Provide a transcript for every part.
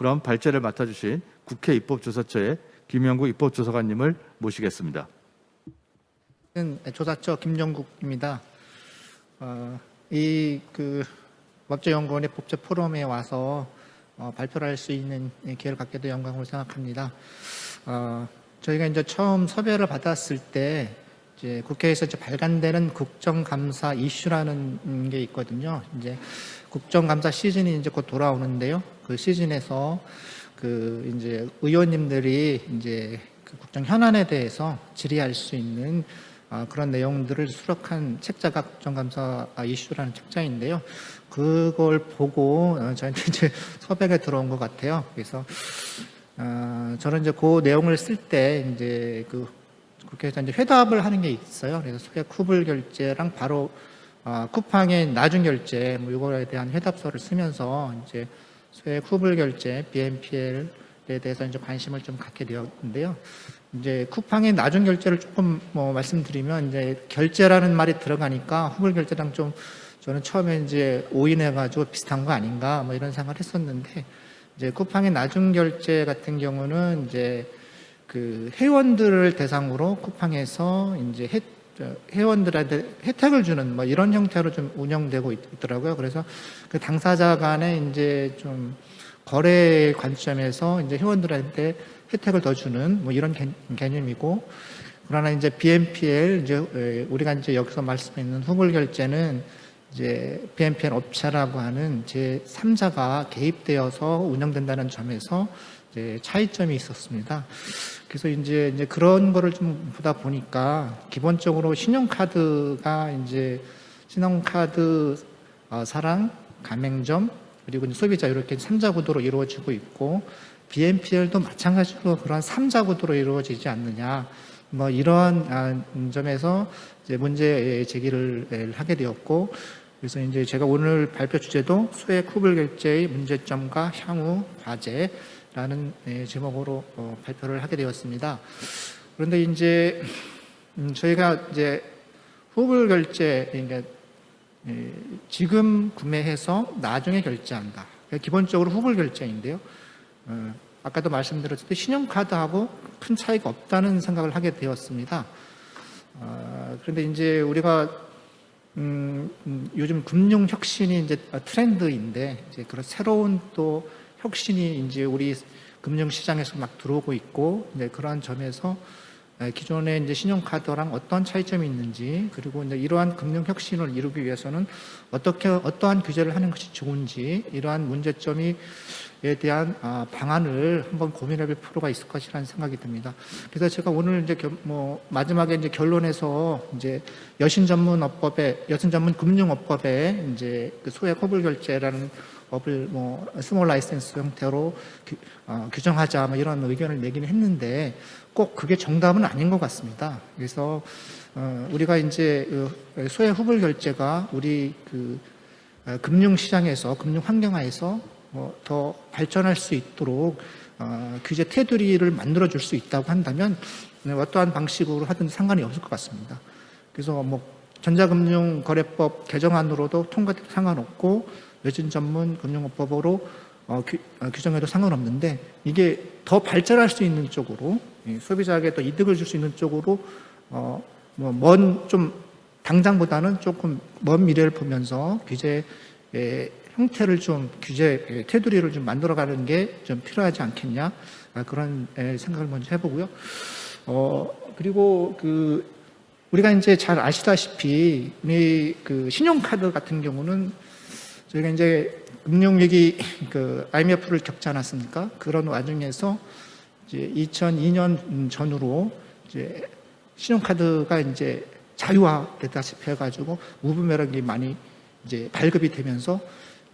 그럼 발제를 맡아주신 국회 입법조사처의 김영구 입법조사관님을 모시겠습니다. 저는 조사처 김정국입니다. 어, 이그 법제연구원의 법제 포럼에 와서 어, 발표를 할 수 있는 기회를 갖게 돼 영광으로 생각합니다. 어, 저희가 이제 처음 섭외를 받았을 때 이제 국회에서 이제 발간되는 국정감사 이슈라는 게 있거든요. 이제 국정감사 시즌이 이제 곧 돌아오는데요. 그 시즌에서 그 이제 의원님들이 이제 그 국정 현안에 대해서 질의할 수 있는 아, 그런 내용들을 수록한 책자가 국정감사 이슈라는 책자인데요. 그걸 보고 어, 저한테 이제 섭외가 들어온 것 같아요. 그래서 아, 저는 이제 그 내용을 쓸 때 이제 그 국회에서 이제 회답을 하는 게 있어요. 그래서 소액 쿠불 결제랑 바로 아, 쿠팡의 나중 결제 뭐 이거에 대한 회답서를 쓰면서 이제 소액 후불 결제 BNPL에 대해서 이제 관심을 좀 갖게 되었는데요. 이제 쿠팡의 나중 결제를 조금 뭐 말씀드리면 이제 결제라는 말이 들어가니까 후불 결제랑 좀 저는 처음에 이제 오인해가지고 비슷한 거 아닌가 뭐 이런 생각을 했었는데 이제 쿠팡의 나중 결제 같은 경우는 이제 그 회원들을 대상으로 쿠팡에서 이제 혜, 회원들한테 혜택을 주는 뭐 이런 형태로 좀 운영되고 있, 더라고요. 그래서 그 당사자 간에 이제 좀 거래 관점에서 이제 회원들한테 혜택을 더 주는 뭐 이런 개, 개념이고 그러나 이제 BNPL 이제 우리가 이제 여기서 말씀했는 후불 결제는 이제 BNPL 업체라고 하는 제 3자가 개입되어서 운영된다는 점에서 이제 차이점이 있었습니다. 그래서 이제 이제 그런 거를 좀 보다 보니까 기본적으로 신용카드가 이제 신용카드 어, 사랑 가맹점 그리고 소비자 이렇게 3자 구도로 이루어지고 있고 BNPL도 마찬가지로 그러한 3자 구도로 이루어지지 않느냐 뭐 이러한 아, 점에서 이제 문제 제기를 하게 되었고 그래서 이제 제가 오늘 발표 주제도 소액 후불 결제의 문제점과 향후 과제 라는 예, 제목으로 어, 발표를 하게 되었습니다. 그런데 이제 음, 저희가 이제 후불 결제 그러니까 예, 지금 구매해서 나중에 결제한다. 기본적으로 후불 결제인데요. 어, 아까도 말씀드렸듯이 신용카드하고 큰 차이가 없다는 생각을 하게 되었습니다. 어, 그런데 이제 우리가 음, 음, 요즘 금융 혁신이 이제 트렌드인데 이제 그런 새로운 또 혁신이 이제 우리 금융 시장에서 막 들어오고 있고 이제 그러한 점에서 에, 기존의 이제 신용카드랑 어떤 차이점이 있는지 그리고 이제 이러한 금융 혁신을 이루기 위해서는 어떻게 어떠한 규제를 하는 것이 좋은지 이러한 문제점이 에 대한 아, 방안을 한번 고민해볼 필요가 있을 것이라는 생각이 듭니다. 그래서 제가 오늘 이제 겨- 뭐 마지막에 이제 결론에서 이제 여신 전문 업법에 여신 전문 금융 업법에 이제 그 소액 허블 결제라는 업을 뭐 스몰 라이센스 형태로 규, 어, 규정하자 뭐 이런 의견을 내기는 했는데 꼭 그게 정답은 아닌 것 같습니다. 그래서 어, 우리가 이제 그 소액 후불 결제가 우리 그 어, 금융 시장에서 금융 환경하에서 뭐 더 발전할 수 있도록 어, 규제 테두리를 만들어 줄 수 있다고 한다면 네, 어떠한 방식으로 하든 상관이 없을 것 같습니다. 그래서 뭐 전자금융거래법 개정안으로도 통과돼도 상관없고 외진 전문 금융업법으로 어, 규, 어, 규정해도 상관없는데 이게 더 발전할 수 있는 쪽으로 예, 소비자에게 더 이득을 줄 수 있는 쪽으로 어, 뭐먼좀 당장보다는 조금 먼 미래를 보면서 규제의 형태를 좀 규제 의 테두리를 좀 만들어가는 게 좀 필요하지 않겠냐 아, 그런 에, 생각을 먼저 해보고요. 어 그리고 그 우리가 이제 잘 아시다시피 우리 그 신용카드 같은 경우는 저희가 이제 금융위기 그 IMF를 겪지 않았습니까? 그런 와중에서 이제 2002년 전후로 이제 신용카드가 이제 자유화되다시피 해가지고 무분별하게 많이 이제 발급이 되면서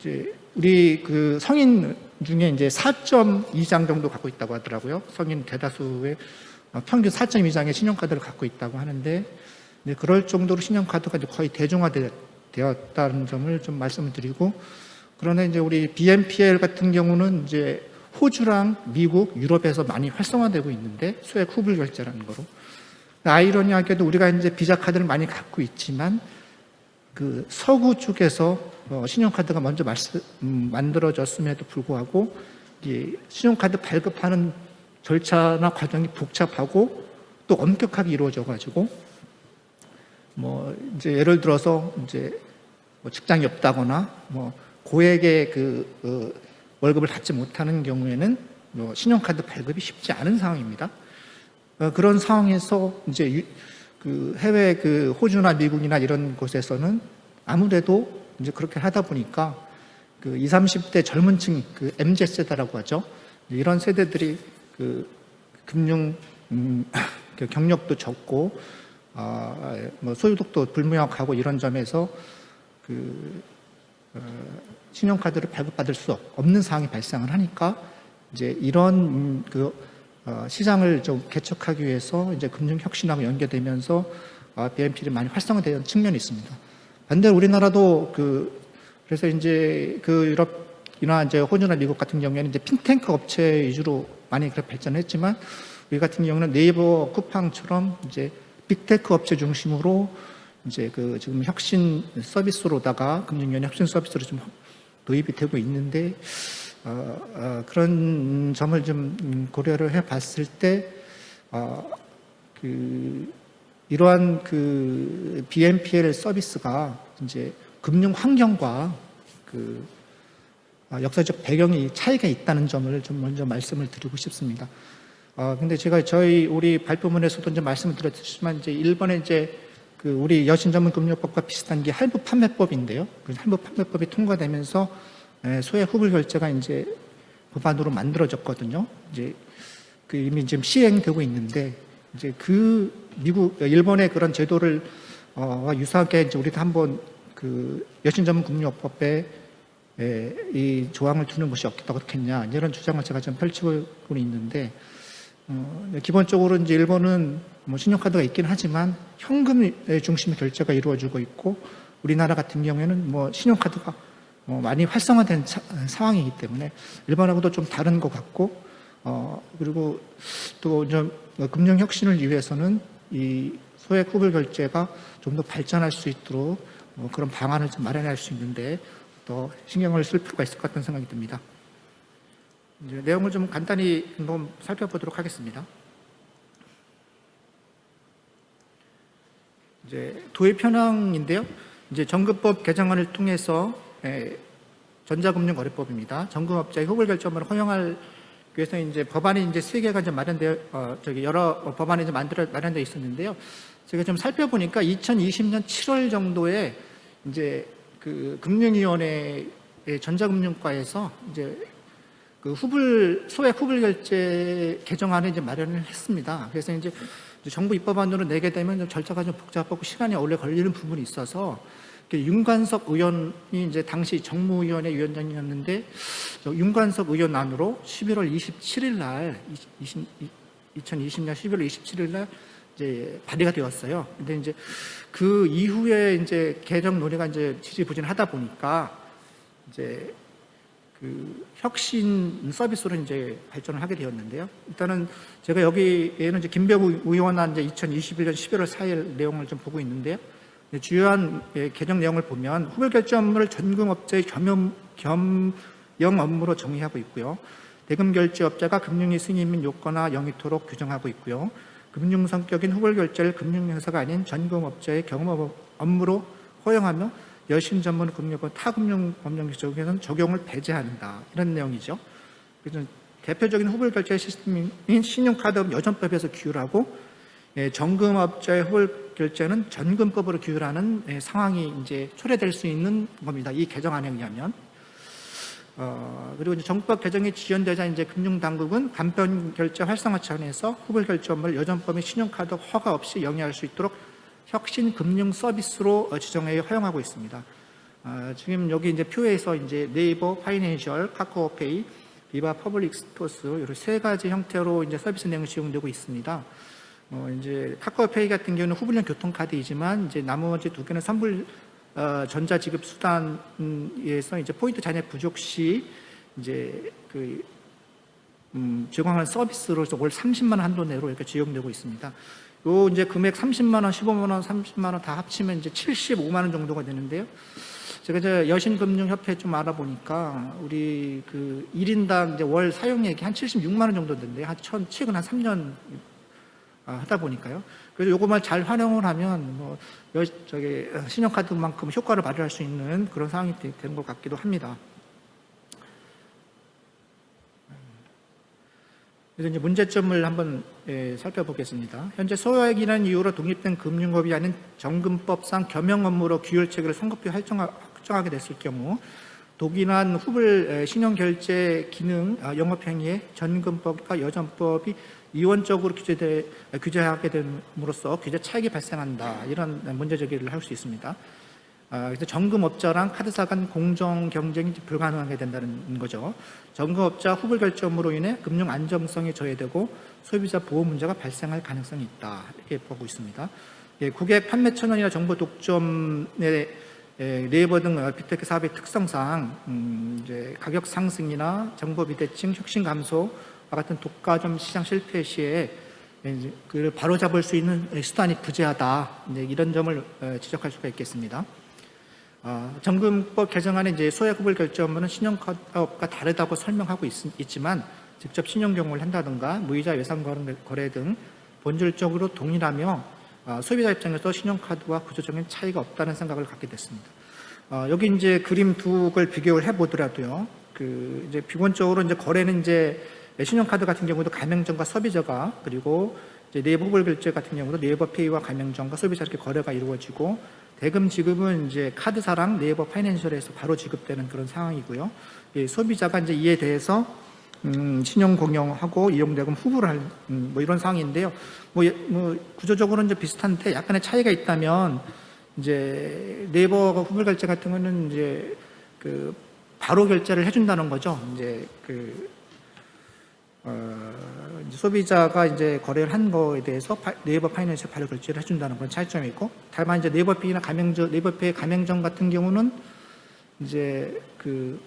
이제 우리 그 성인 중에 이제 4.2장 정도 갖고 있다고 하더라고요. 성인 대다수의 어, 평균 4.2장의 신용카드를 갖고 있다고 하는데 네, 그럴 정도로 신용카드가 거의 대중화 되었다는 점을 좀 말씀을 드리고 그러나 이제 우리 BNPL 같은 경우는 이제 호주랑 미국, 유럽에서 많이 활성화되고 있는데 소액 후불 결제라는 거로. 아이러니하게도 우리가 이제 비자 카드를 많이 갖고 있지만 그 서구 쪽에서 어, 신용카드가 먼저 말씀, 음, 만들어졌음에도 불구하고 이 신용카드 발급하는 절차나 과정이 복잡하고 또 엄격하게 이루어져 가지고 뭐 이제 예를 들어서 이제 뭐 직장이 없다거나 뭐 고액의 그 어, 월급을 받지 못하는 경우에는 뭐 신용카드 발급이 쉽지 않은 상황입니다. 어, 그런 상황에서 이제 유- 그 해외 그 호주나 미국이나 이런 곳에서는 아무래도 이제 그렇게 하다 보니까 그 20, 30대 젊은 층, 그 MZ 세대라고 하죠. 이런 세대들이 그 금융 음, 그 경력도 적고 아, 뭐 소유독도 불명확하고 이런 점에서 그 어, 신용카드를 발급받을 수 없는 상황이 발생을 하니까 이제 이런 음, 그 어, 시장을 좀 개척하기 위해서 이제 금융 혁신하고 연계되면서 아, BNP를 많이 활성화되는 측면이 있습니다. 반대로 우리나라도 그 그래서 이제 그 유럽이나 이제 호주나 미국 같은 경우에는 이제 핀테크 업체 위주로 많이 그렇게 발전했지만 우리 같은 경우는 네이버 쿠팡처럼 이제 빅테크 업체 중심으로 이제 그 지금 혁신 서비스로다가 금융위원 혁신 서비스로 좀 도입이 되고 있는데 어, 어, 그런 점을 좀 음, 고려를 해봤을 때 어, 그 이러한 그 BNPL 서비스가 이제 금융 환경과 그 아, 역사적 배경이 차이가 있다는 점을 좀 먼저 말씀을 드리고 싶습니다. 어, 근데 제가 저희 우리 발표문에서도 이제 말씀을 드렸지만 이제 일본에 이제 그 우리 여신 전문 금융법과 비슷한 게 할부 판매법인데요. 그 할부 판매법이 통과되면서 에, 소액 후불 결제가 이제 법안으로 만들어졌거든요. 이제 그 이미 지금 시행되고 있는데 이제 그 미국 일본의 그런 제도를 어, 유사하게 이제 우리도 한번 그 여신 전문 금융법에 에, 이 조항을 두는 것이 어떻겠냐 이런 주장을 제가 좀 펼치고 있는데 어, 네, 기본적으로 이제 일본은 뭐 신용카드가 있긴 하지만 현금의 중심의 결제가 이루어지고 있고 우리나라 같은 경우에는 뭐 신용카드가 뭐 많이 활성화된 차- 상황이기 때문에 일본하고도 좀 다른 것 같고 어 그리고 또 좀 금융 혁신을 위해서는 이 소액 후불 결제가 좀 더 발전할 수 있도록 뭐 그런 방안을 좀 마련할 수 있는데 더 신경을 쓸 필요가 있을 것 같다는 생각이 듭니다. 내용을 좀 간단히 한번 살펴보도록 하겠습니다. 이제 도입 현황인데요. 이제 정급법 개정안을 통해서 에, 전자금융거래법입니다. 정금업자의 후불 결정을 허용할 위해서 이제 법안이 이제 세 개가 이제 마련되어 어, 저기 여러 어, 법안이 이제 만들어 마련되어 있었는데요. 제가 좀 살펴보니까 2020년 7월 정도에 이제 그 금융위원회의 전자금융과에서 이제 그 후불 소액 후불 결제 개정안을 이제 마련을 했습니다. 그래서 이제 정부 입법안으로 내게 되면 좀 절차가 좀 복잡하고 시간이 오래 걸리는 부분이 있어서 그 윤관석 의원이 이제 당시 정무위원회 위원장이었는데 저 윤관석 의원 안으로 11월 27일 날 20, 2020년 11월 27일 날 이제 발의가 되었어요. 근데 이제 그 이후에 이제 개정 논의가 이제 지지부진하다 보니까 이제 그 혁신 서비스로 이제 발전을 하게 되었는데요. 일단은 제가 여기에는 이제 김병우 의원한 이제 2021년 11월 4일 내용을 좀 보고 있는데요. 네, 주요한 예, 개정 내용을 보면 후불 결제업무를 전금업자의 겸용, 겸영 업무로 정의하고 있고요. 대금 결제업자가 금융위 승인 및 요건화 영위토록 규정하고 있고요. 금융 성격인 후불 결제를 금융회사가 아닌 전금업자의 경험 업무로 허용하며 여신 전문 금융권 타금융 법령 규정에서는 적용을 배제한다 이런 내용이죠. 그래서 대표적인 후불 결제 시스템인 신용카드 여전법에서 규율하고 예, 정금업자의 후불 결제는 전금법으로 규율하는 예, 상황이 이제 초래될 수 있는 겁니다. 이 개정안에 의하면. 어, 그리고 이제 정법 개정이 지연되자 이제 금융당국은 간편 결제 활성화 차원에서 후불 결제 업무를 여전법의 신용카드 허가 없이 영위할 수 있도록 혁신 금융 서비스로 어, 지정하여 허용하고 있습니다. 아, 지금 여기 이제 표에서 이제 네이버 파이낸셜, 카카오페이, 비바 퍼블릭 스토어스 이런 세 가지 형태로 이제 서비스 내용이 지용되고 있습니다. 어, 이제 카카오페이 같은 경우는 후불형 교통카드이지만 이제 나머지 두 개는 선불 어, 전자지급 수단에서 이제 포인트 잔액 부족 시 이제 그 음, 제공하는 서비스로서 월 30만 원 한도 내로 이렇게 지용되고 있습니다. 요 이제 금액 30만 원, 15만 원, 30만 원 다 합치면 이제 75만 원 정도가 되는데요. 제가 이제 여신금융협회 좀 알아보니까 우리 그 1인당 이제 월 사용액이 한 76만 원 정도 되는데 한 천, 최근 한 3년 아, 하다 보니까요. 그래서 요것만 잘 활용을 하면 뭐 여, 저기 어, 신용카드만큼 효과를 발휘할 수 있는 그런 상황이 되- 되는 것 같기도 합니다. 그래서 이제 문제점을 한번 예, 살펴보겠습니다. 현재 소액이라는 이유로 독립된 금융업이 아닌 정금법상 겸용 업무로 규율 체계를 성급히 활성화- 확정하게 됐을 경우 독인한 후불 에, 신용결제 기능 아, 영업행위에 전금법과 여전법이 이원적으로 규제돼, 아, 규제하게 됨으로써 규제 차익이 발생한다 이런 문제 제기를 할 수 있습니다. 아, 그래서 정금업자랑 카드사 간 공정 경쟁이 불가능하게 된다는 거죠. 정금업자 후불 결정으로 인해 금융 안정성이 저해되고 소비자 보호 문제가 발생할 가능성이 있다 이렇게 보고 있습니다. 예, 고객 판매 천원이나 정보 독점의 예, 네이버 등 빅테크 사업의 특성상 음, 이제 가격 상승이나 정보 비대칭, 혁신 감소와 같은 독과점 시장 실패 시에 그를 바로잡을 수 있는 수단이 부재하다 이런 점을 어, 지적할 수가 있겠습니다. 아, 정금법 개정안에 이제 소액후불 결제업무는 신용카드업과 다르다고 설명하고 있, 지만 직접 신용경고를 한다든가 무이자 외상 거래- 등 본질적으로 동일하며 아, 소비자 입장에서 신용카드와 구조적인 차이가 없다는 생각을 갖게 됐습니다. 아, 여기 이제 그림 두 걸 비교를 해보더라도요. 그 이제 기본적으로 이제 거래는 이제 신용카드 같은 경우도 가맹점과 소비자가 그리고 이제 네이버 결제 같은 경우도 네이버 페이와 가맹점과 소비자 이렇게 거래가 이루어지고 대금 지급은 이제 카드사랑 네이버 파이낸셜에서 바로 지급되는 그런 상황이고요. 예, 소비자가 이제 이에 대해서 음, 신용 공여하고 이용대금 후불을 할, 음, 뭐 이런 상황인데요. 뭐, 예, 뭐 구조적으로 이제 비슷한데 약간의 차이가 있다면 이제 네이버 후불 결제 같은 거는 이제 그 바로 결제를 해준다는 거죠. 이제 그 어, 소비자가 이제 거래를 한 거에 대해서 파- 네이버 파이낸셜 바로 결제를 해준다는 그런 차이점이 있고, 다만 이제 네이버페이나 가맹점, 네이버페이 가맹점 같은 경우는 이제 그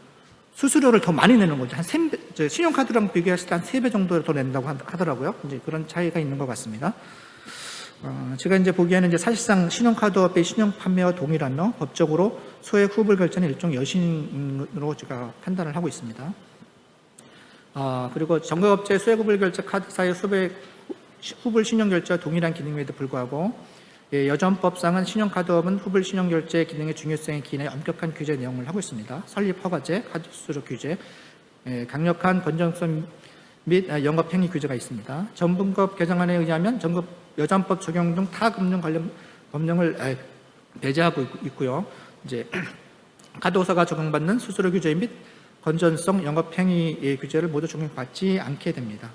수수료를 더 많이 내는 거죠. 한 3배, 저 신용카드랑 비교했을 때 한 3배 정도 더 낸다고 하- 하더라고요. 이제 그런 차이가 있는 것 같습니다. 어, 제가 이제 보기에는 이제 사실상 신용카드업의 신용 판매와 동일하며 법적으로 소액 후불 결제는 일종 여신으로 제가 판단을 하고 있습니다. 아, 그리고 정가업체 후불 결제 카드사의 소액 후불 신용 결제와 동일한 기능임에도 불구하고 예, 여전법상은 신용카드업은 후불 신용결제 기능의 중요성에 기인해 엄격한 규제 내용을 하고 있습니다. 설립 허가제, 카드 수수료 규제, 예, 강력한 건전성 및 아, 영업행위 규제가 있습니다. 전분법 개정안에 의하면 전급 여전법 적용 중타 금융 관련 법령을 에, 배제하고 있- 있고요. 이제 카드호사가 적용받는 수수료 규제 및 건전성 영업행위 규제를 모두 적용받지 않게 됩니다.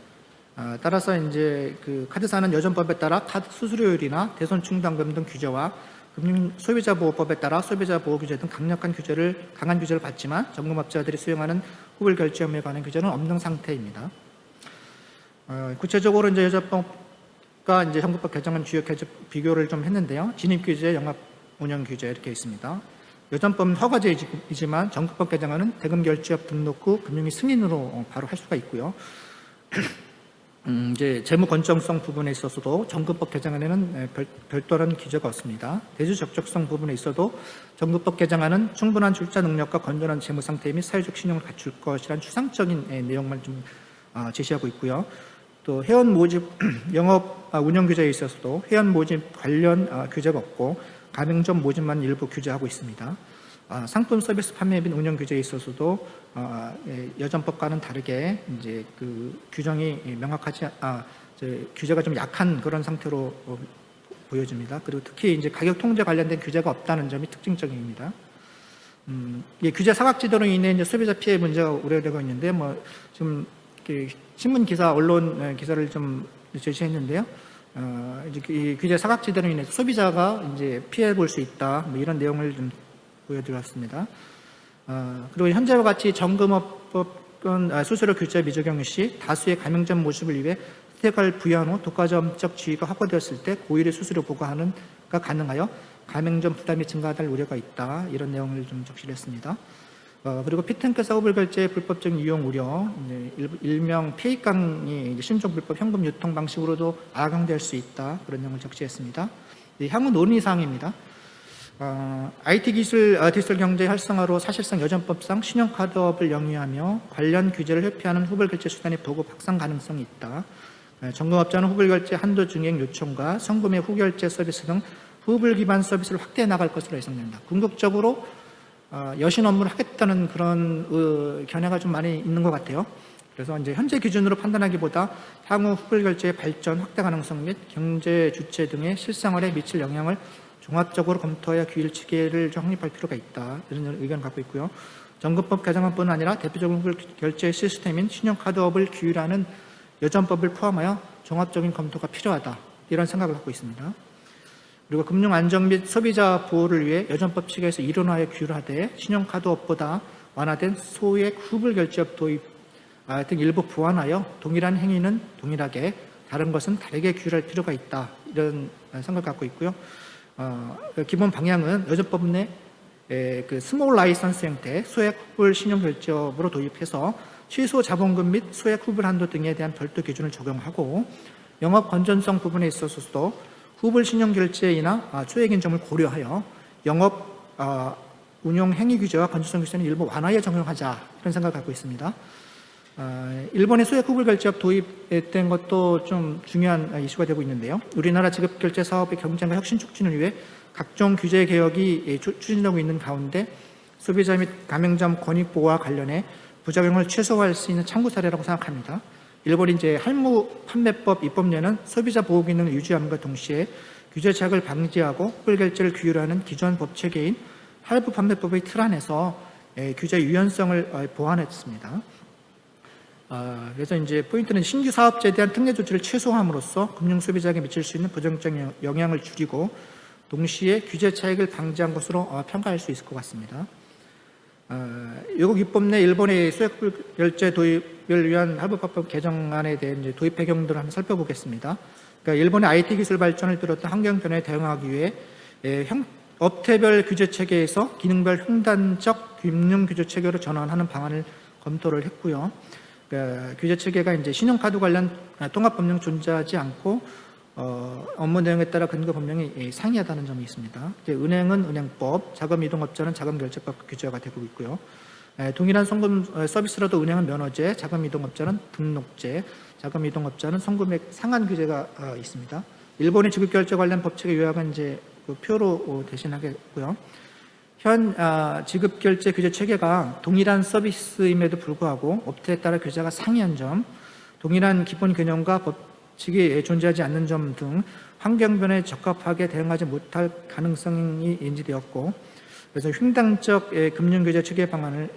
아, 따라서 이제 그 카드사는 여전법에 따라 카드 수수료율이나 대손 충당금 등 규제와 금융 소비자 보호법에 따라 소비자 보호 규제 등 강력한 규제를 강한 규제를 받지만 정금업자들이 수행하는 후불 결제 업무에 관한 규제는 없는 상태입니다. 어, 구체적으로 이제 여전법과 이제 현금법 개정안 주요 개정 비교를 좀 했는데요. 진입 규제, 영업 운영 규제 이렇게 있습니다. 여전법은 허가제이지만 정금법 개정안은 대금 결제업 등록 후 금융위 승인으로 어, 바로 할 수가 있고요. 음, 이제 재무 건정성 부분에 있어서도 정금법 개정안에는 에, 별, 별도란 규제가 없습니다. 대주 적적성 부분에 있어도 정금법 개정안은 충분한 출자 능력과 건전한 재무 상태 및 사회적 신용을 갖출 것이란 추상적인 에, 내용만 좀 아, 제시하고 있고요. 또 회원 모집 영업 아, 운영 규제에 있어서도 회원 모집 관련 아, 규제가 없고 가맹점 모집만 일부 규제하고 있습니다. 아, 상품 서비스 판매 및 운영 규제에 있어서도 아, 예, 여전법과는 다르게 이제 그 규정이 명확하지 아, 규제가 좀 약한 그런 상태로 어, 보여집니다. 그리고 특히 이제 가격 통제 관련된 규제가 없다는 점이 특징적입니다. 음, 예, 규제 사각지대로 인해 이제 소비자 피해 문제가 우려되고 있는데 뭐 지금 이렇게 신문 기사 언론 에, 기사를 좀 제시했는데요. 어, 이제 이 규제 사각지대로 인해서 소비자가 이제 피해 볼 수 있다 뭐 이런 내용을 좀 보여드렸습니다. 어, 그리고 현재와 같이 정금업법은 아, 수수료 규제 미적용 시 다수의 가맹점 모집을 위해 혜택을 부여한 후 독과점적 지위가 확보되었을 때 고일의 수수료 보고하는가 가능하여 가맹점 부담이 증가할 우려가 있다 이런 내용을 좀 적시를 했습니다. 어, 그리고 피탱크 사업을 결제 불법적인 이용 우려, 일, 일명 페이깡이 신종 불법 현금 유통 방식으로도 악용될 수 있다 그런 내용을 적시했습니다. 이 향후 논의 사항입니다. 어, IT 기술 어, 디지털 경제 활성화로 사실상 여전법상 신용카드업을 영위하며 관련 규제를 회피하는 후불 결제 수단의 보급 확산 가능성이 있다. 에, 정부업자는 후불 결제 한도 증액 요청과 성금의 후결제 서비스 등 후불 기반 서비스를 확대해 나갈 것으로 예상된다. 궁극적으로 어, 여신 업무를 하겠다는 그런 어, 견해가 좀 많이 있는 것 같아요. 그래서 이제 현재 기준으로 판단하기보다 향후 후불 결제의 발전 확대 가능성 및 경제 주체 등의 실생활에 미칠 영향을 종합적으로 검토하여 규율 체계를 좀 확립할 필요가 있다 이런 의견을 갖고 있고요. 정급법 개정안뿐 아니라 대표적인 후불 결제 시스템인 신용카드업을 규율하는 여전법을 포함하여 종합적인 검토가 필요하다 이런 생각을 갖고 있습니다. 그리고 금융 안정 및 소비자 보호를 위해 여전법 측에서 이론화에 규율하되 신용카드업보다 완화된 소액 후불 결제업 도입 아, 등 일부 보완하여 동일한 행위는 동일하게 다른 것은 다르게 규율할 필요가 있다 이런 생각을 갖고 있고요. 어, 그 기본 방향은 여전법 내 에, 그 스몰 라이선스 형태 소액 후불 신용 결제업으로 도입해서 취소 자본금 및 소액 후불 한도 등에 대한 별도 기준을 적용하고 영업 건전성 부분에 있어서도 후불 신용 결제이나 아, 인정을 고려하여 영업 아, 운용 행위 규제와 건전성 규제는 일부 완화에 적용하자 이런 생각을 갖고 있습니다. 아, 일본의 소액 후불 결제업 도입된 것도 좀 중요한 아, 이슈가 되고 있는데요. 우리나라 지급 결제 사업의 경쟁과 혁신 촉진을 위해 각종 규제 개혁이 예, 추- 추진되고 있는 가운데 소비자 및 가맹점 권익 보호와 관련해 부작용을 최소화할 수 있는 참고 사례라고 생각합니다. 일본이 이제 할무 판매법 입법례는 소비자 보호 기능을 유지함과 동시에 규제 착을 방지하고 후불 결제를 규율하는 기존 법 체계인 할부 판매법의 틀 안에서 예, 규제 유연성을 어, 보완했습니다. 아, 그래서 이제 포인트는 신규 사업자에 대한 특례 조치를 최소화함으로써 금융 소비자에게 미칠 수 있는 부정적 영- 영향을 줄이고 동시에 규제 차익을 방지한 것으로 어, 평가할 수 있을 것 같습니다. 어, 요국 입법 내 일본의 소액 결제 도입을 위한 할부법법 개정안에 대한 도입 배경들을 한번 살펴보겠습니다. 그러니까 일본의 IT 기술 발전을 비롯한 환경 변화에 대응하기 위해 예, 형- 업태별 규제 체계에서 기능별 횡단적 금융 규제 체계로 전환하는 방안을 검토를 했고요. 그 규제 체계가 이제 신용카드 관련 통합 법령 존재하지 않고 어, 업무 내용에 따라 근거 법령이 예, 상이하다는 점이 있습니다. 은행은 은행법, 자금 이동업자는 자금 결제법 규제가 되고 있고요. 에, 동일한 송금 어, 서비스라도 은행은 면허제, 자금 이동업자는 등록제, 자금 이동업자는 송금액 상한 규제가 어, 있습니다. 일본의 지급 결제 관련 법칙의 요약은 이제 그 표로 어, 대신하겠고요. 현 아, 지급 결제 규제 체계가 동일한 서비스임에도 불구하고 업태에 따라 규제가 상이한 점, 동일한 기본 개념과 법칙이 존재하지 않는 점 등 환경 변화에 적합하게 대응하지 못할 가능성이 인지되었고, 그래서 횡단적 예, 금융 규제 체계 방안을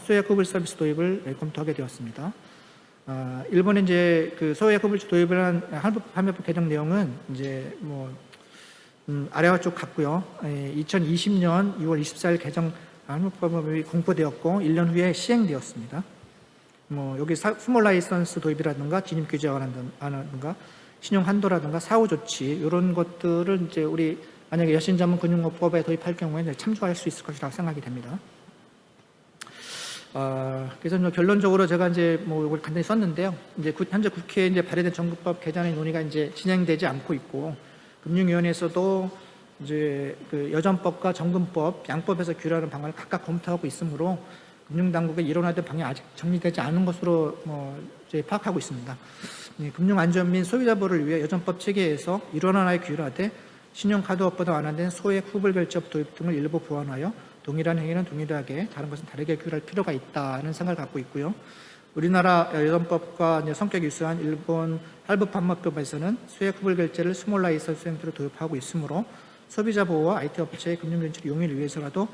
소액 후불 서비스 도입을 예, 검토하게 되었습니다. 아, 일본의 이제 그 후불 도입을 한 할부 판매법 개정 내용은 이제 뭐 음, 아래와 쭉 같고요. 에, 2020년 6월 24일 개정 한국법이 공포되었고 1년 후에 시행되었습니다. 뭐 여기 사- 스몰 라이선스 도입이라든가 진입 규제라든가 신용 한도라든가 사후 조치 이런 것들은 이제 우리 만약에 여신자문 금융업법에 도입할 경우에 이제 참조할 수 있을 것이라고 생각이 됩니다. 아, 그래서 뭐 결론적으로 제가 이제 뭐 이걸 간단히 썼는데요. 이제 구- 현재 국회에 이제 발의된 정부법 개정의 논의가 이제 진행되지 않고 있고 금융위원회에서도 이제 그 여전법과 정금법 양법에서 규율하는 방안을 각각 검토하고 있으므로 금융당국의 일원화된 방향이 아직 정리되지 않은 것으로 뭐 이제 파악하고 있습니다. 예, 금융안전 및 소비자보호를 위해 여전법 체계에서 일원화에 규율하되 신용카드 업보다 완화된 소액 후불 결제업 도입 등을 일부 보완하여 동일한 행위는 동일하게 다른 것은 다르게 규율할 필요가 있다는 생각을 갖고 있고요. 우리나라 여전법과 성격이 유사한 일본 할부판매법에서는 소액 후불 결제를 스몰 라이선스 형태로 도입하고 있으므로 소비자 보호와 IT 업체의 금융 견출 용의를 위해서라도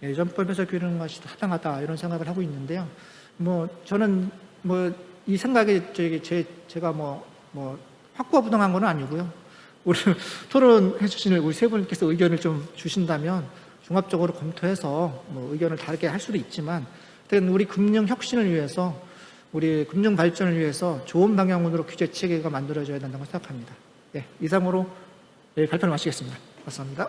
예전법에서 규율하는 것이 타당하다 이런 생각을 하고 있는데요. 뭐 저는 뭐 이 생각이 제가 뭐 뭐 확고부동한 건 아니고요. 우리 토론해 주신 우리 세 분께서 의견을 좀 주신다면 종합적으로 검토해서 뭐 의견을 다르게 할 수도 있지만 우리 금융 혁신을 위해서 우리 금융 발전을 위해서 좋은 방향으로 규제 체계가 만들어져야 된다고 생각합니다. 예, 이상으로 예, 발표를 마치겠습니다. 감사합니다.